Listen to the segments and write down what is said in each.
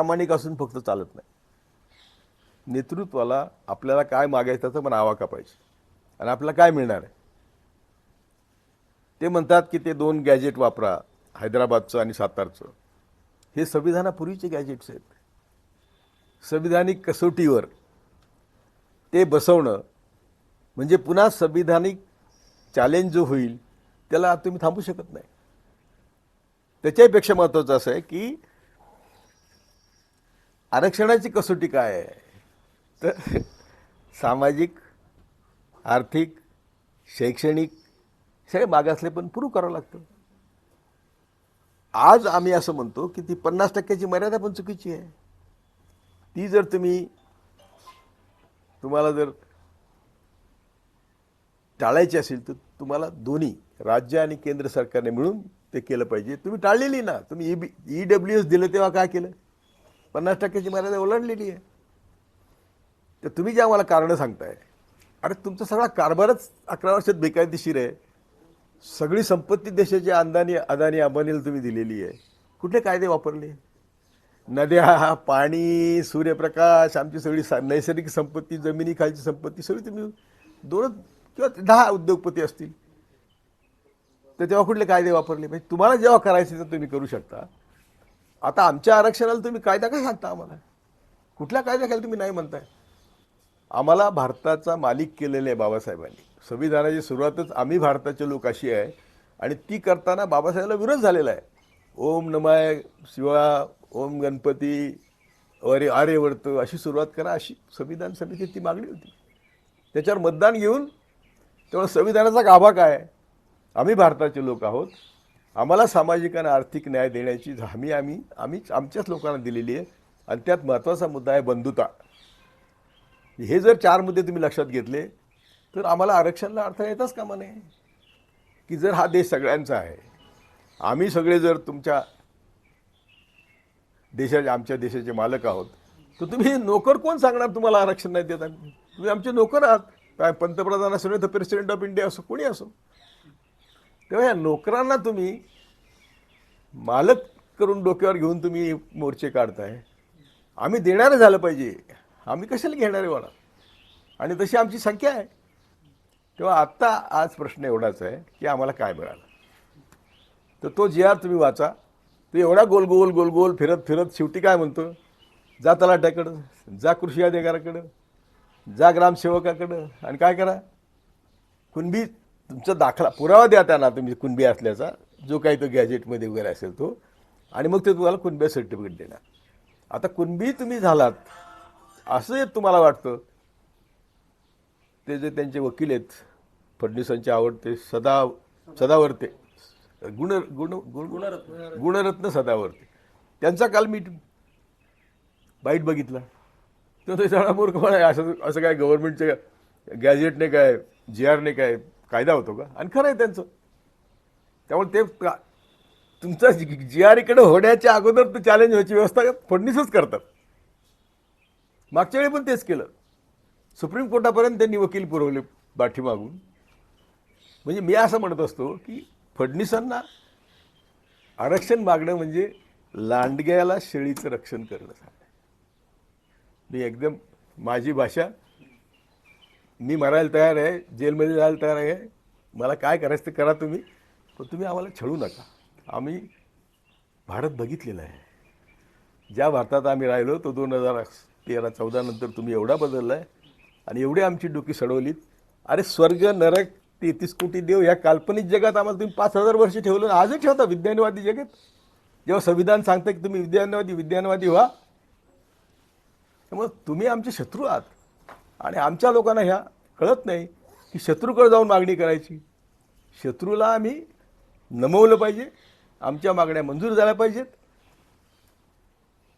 प्रामाणिक असून फक्त चालत नाही. नेतृत्वाला आपल्याला काय मागायचं त्याचा पण आवाका पाहिजे. आणि आपल्याला काय मिळणार आहे? ते म्हणतात की ते दोन गॅजेट वापरा हैदराबादचं आणि सातारचं. हे संविधानापूर्वीचे गॅजेट्स आहेत. संविधानिक कसोटीवर ते बसवणं म्हणजे पुन्हा संविधानिक चॅलेंज जो होईल त्याला तुम्ही थांबू शकत नाही. त्याच्याहीपेक्षा महत्त्वाचं असं आहे की आरक्षणाची कसोटी काय आहे? तर सामाजिक आर्थिक शैक्षणिक सगळे मागासले पण पुरू करावं लागतं. आज आम्ही असं म्हणतो की ती पन्नास टक्क्याची मर्यादा पण चुकीची आहे. ती जर तुम्ही तुम्हाला जर टाळायची असेल तर तुम्हाला दोन्ही राज्य आणि केंद्र सरकारने मिळून ते केलं पाहिजे. तुम्ही टाळलेली ना तुम्ही E B E W S दिलं तेव्हा काय केलं? पन्नास टक्क्याची मर्यादा ओलांडलेली आहे. तर तुम्ही जे आम्हाला कारणं सांगताय अरे तुमचा सगळा कारभारच अकरा वर्षात बेकायदेशीर आहे. सगळी संपत्ती देशाची अंदानी अदानी अंबानीला तुम्ही दिलेली आहे. कुठले कायदे वापरले? नद्या पाणी सूर्यप्रकाश आमची सगळी सा नैसर्गिक संपत्ती जमिनीखालची संपत्ती सगळी तुम्ही दोन किंवा दहा उद्योगपती असतील. तर तेव्हा कुठले कायदे वापरले? म्हणजे तुम्हाला जेव्हा करायचे तर तुम्ही करू शकता. आता आमच्या आरक्षणाला तुम्ही कायदा काय सांगता आम्हाला? कुठल्या कायद्याखाली तुम्ही नाही म्हणताय? आम्हाला भारताचा मालिक केलेला आहे बाबासाहेबांनी. संविधानाची सुरुवातच आम्ही भारताचे लोक अशी आहे आणि ती करताना बाबासाहेबांना विरोध झालेला आहे. ओम नमाय शिवा ओम गणपती अरे आर्यवर्त अशी सुरुवात करा अशी संविधान समितीत ती मागणी होती. त्याच्यावर मतदान घेऊन तेव्हा संविधानाचा गाभा काय? आम्ही भारताचे लोक आहोत. आम्हाला सामाजिक आणि आर्थिक न्याय देण्याची हमी आम्ही आम्हीच आमच्याच लोकांना दिलेली आहे. आणि त्यात महत्त्वाचा मुद्दा आहे बंधुता. हे जर चार मुद्दे तुम्ही लक्षात घेतले तर आम्हाला आरक्षणाला अर्थ येताच कामा नये. की जर हा देश सगळ्यांचा आहे आम्ही सगळे जर तुमच्या देशाचे आमच्या देशाचे मालक आहोत तर तुम्ही नोकर कोण सांगणार तुम्हाला आरक्षण नाही देत आम्ही तुम्ही आमचे नोकर आहात. काय पंतप्रधान असो नाही तर प्रेसिडेंट ऑफ इंडिया असो कोणी असो. तेव्हा या नोकरांना तुम्ही मालक करून डोक्यावर घेऊन तुम्ही मोर्चे काढताय. आम्ही देणारं झालं पाहिजे. आम्ही कशाला घेणारे वाला आणि तशी आमची संख्या आहे. तेव्हा आत्ता आज प्रश्न एवढाच आहे की आम्हाला काय मिळालं? तर तो जे आर तुम्ही वाचा. तो एवढा गोल गोल गोल गोल फिरत फिरत शेवटी काय म्हणतो? जा तलाट्याकडं जा कृषी अधिकाऱ्याकडं जा ग्रामसेवकाकडं आणि काय करा? कुणबी तुमचा दाखला पुरावा द्या त्यांना तुम्ही कुणबी असल्याचा. जो काही तो गॅजेटमध्ये वगैरे असेल तो. आणि मग ते तुम्हाला कुणबी सर्टिफिकेट देणार. आता कुणबी तुम्ही झालात असं तुम्हाला वाटतं. ते जे त्यांचे वकील आहेत फडणवीसांचे आवडते सदा सदावर्ते. गुण गुण गुण गुणरत्न सदावर्ते. त्यांचा काल मी बाईट बघितला. तर ते सगळा मूर्खपणा आहे. असं असं काय गव्हर्नमेंटच्या गॅजेटने काय जी आरने काय कायदा होतो का? आणि खरं आहे त्यांचं. त्यामुळे ते का- तुमचा जी आर इकडे होण्याच्या अगोदर ते चॅलेंज व्हायची व्यवस्था फडणीसच करतात. मागच्या वेळी पण तेच केलं. सुप्रीम कोर्टापर्यंत त्यांनी वकील पुरवले पाठीमागून. म्हणजे मी असं म्हणत असतो की फडणीसांना आरक्षण मागणं म्हणजे लांडग्याला शेळीचं रक्षण करणं. मी एकदम माझी भाषा मी मरायला तयार आहे जेलमध्ये जायला तयार आहे. मला काय करायचं ते करा तुम्ही पण तुम्ही आम्हाला छळू नका. आम्ही भारत बघितलेला आहे. ज्या भारतात आम्ही राहिलो तो दोन हजार तेरा चौदानंतर तुम्ही एवढा बदलला आहे. आणि एवढी आमची डोकी सडवलीत. अरे स्वर्ग नरक तेहतीस कोटी देव या काल्पनिक जगात आम्हाला तुम्ही पाच हजार वर्ष ठेवलं आजही ठेवता विज्ञानवादी जगात. जेव्हा संविधान सांगतं की तुम्ही विज्ञानवादी विज्ञानवादी व्हा. त्यामुळे तुम्ही आमचे शत्रू आहात. आणि आमच्या लोकांना ह्या कळत नाही की शत्रूकडे जाऊन मागणी करायची. शत्रूला आम्ही नमवलं पाहिजे. आमच्या मागण्या मंजूर झाल्या पाहिजेत.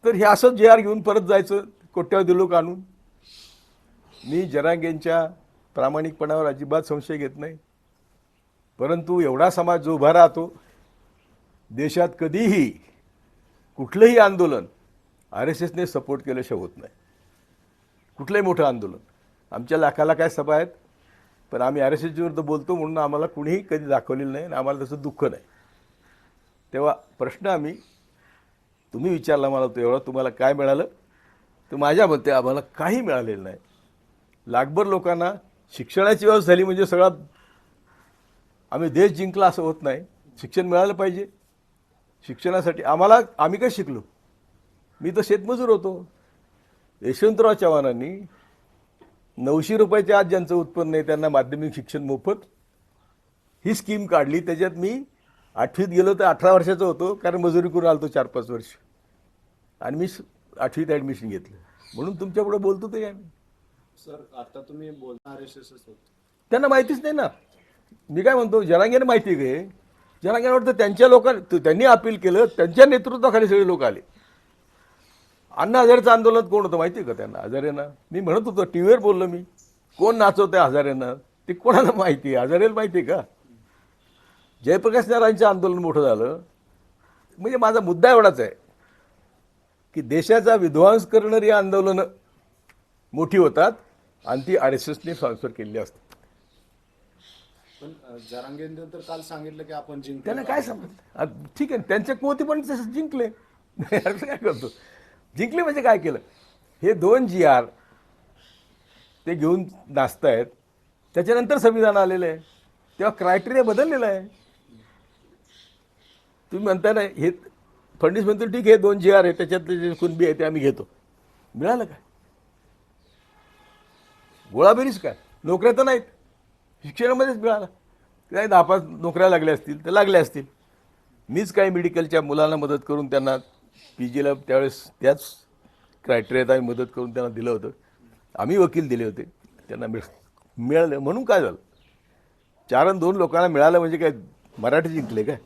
तर हे असंच जे आर घेऊन परत जायचं कोट्यावधी लोक आणून? मी जरांगेंच्या प्रामाणिकपणावर अजिबात संशय घेत नाही. परंतु एवढा समाज जो उभा राहतो देशात कधीही कुठलंही आंदोलन आर एस एसने सपोर्ट केल्याशिवाय होत नाही. कुठलंही मोठं आंदोलन. आमच्या लाखाला काय सभा आहेत? पण आम्ही आर एस एसच्या विरुद्ध बोलतो म्हणून आम्हाला कुणीही कधी दाखवलेलं नाही आणि आम्हाला तसं दुःख नाही. तेव्हा प्रश्न आम्ही तुम्ही विचारला मला तो एवढा तुम्हाला काय मिळालं? तर माझ्या मते आम्हाला काही मिळालेलं नाही. लाखभर लोकांना शिक्षणाची व्यवस्था झाली म्हणजे सगळा आम्ही देश जिंकला असं होत नाही. शिक्षण मिळालं पाहिजे. शिक्षणासाठी आम्हाला आम्ही काय शिकलो? मी तर शेतमजूर होतो. यशवंतराव चव्हाणांनी नऊशे रुपयाच्या आज ज्यांचं उत्पन्न आहे त्यांना माध्यमिक शिक्षण मोफत. ही स्कीम काढली. त्याच्यात मी आठवीत गेलो तर अठरा वर्षाचा होतो कारण मजुरी करून आलतो चार पाच वर्ष. आणि मी आठवीत ॲडमिशन घेतलं. म्हणून तुमच्यापुढे बोलतो ते आम्ही सर आता तुम्ही बोलणार त्यांना माहितीच नाही ना. मी काय म्हणतो जरांगेने माहिती आहे काय जरांगेने वाटतं त्यांच्या लोकां त्यांनी अपील केलं त्यांच्या नेतृत्वाखाली सगळे लोक आले. अण्णा हजारेचं आंदोलन कोण होतं माहिती आहे का त्यांना? हजारेनं. मी म्हणत होतो टी व्हीवर बोललो मी. कोण नाचवतंय हजारेनं? ते कोणाला माहिती आहे? हजारेला माहिती आहे का? जयप्रकाश नारायणचं आंदोलन मोठं झालं. म्हणजे माझा मुद्दा एवढाच आहे की देशाचा विध्वंस करणारी आंदोलनं मोठी होतात आणि ती आर एस एसने स्पॉन्सर केलेली असतात. पण जरांगेंनी तर काल सांगितलं की आपण जिंकलो. त्यांना काय समजलं आ, ठीक आहे त्यांच्या कोणती पण जिंकले. असं काय करतो? जिंकले म्हणजे काय केलं? हे दोन जी आर ते घेऊन नाचतायत. त्याच्यानंतर संविधान आलेलं आहे. तेव्हा क्रायटेरिया बदललेला आहे. तुम्ही म्हणताय ना हे फडणवीस म्हणतो ठीक आहे दोन जी आर आहे त्याच्यातले जे कुणबी आहे ते आम्ही घेतो. मिळालं काय? गोळाबेरीच काय? नोकऱ्या तर नाहीत. शिक्षणामध्येच मिळाला. काय दहा पाच नोकऱ्या लागल्या असतील तर लागल्या असतील. मीच काही मेडिकलच्या मुलांना मदत करून त्यांना पी जीला त्यावेळेस त्याच क्रायटेरियात आम्ही मदत करून त्यांना दिलं होतं. आम्ही वकील दिले होते. त्यांना मिळ मिळालं. म्हणून काय झालं? चार आणि दोन लोकांना मिळालं म्हणजे काय? मराठी जिंकले काय?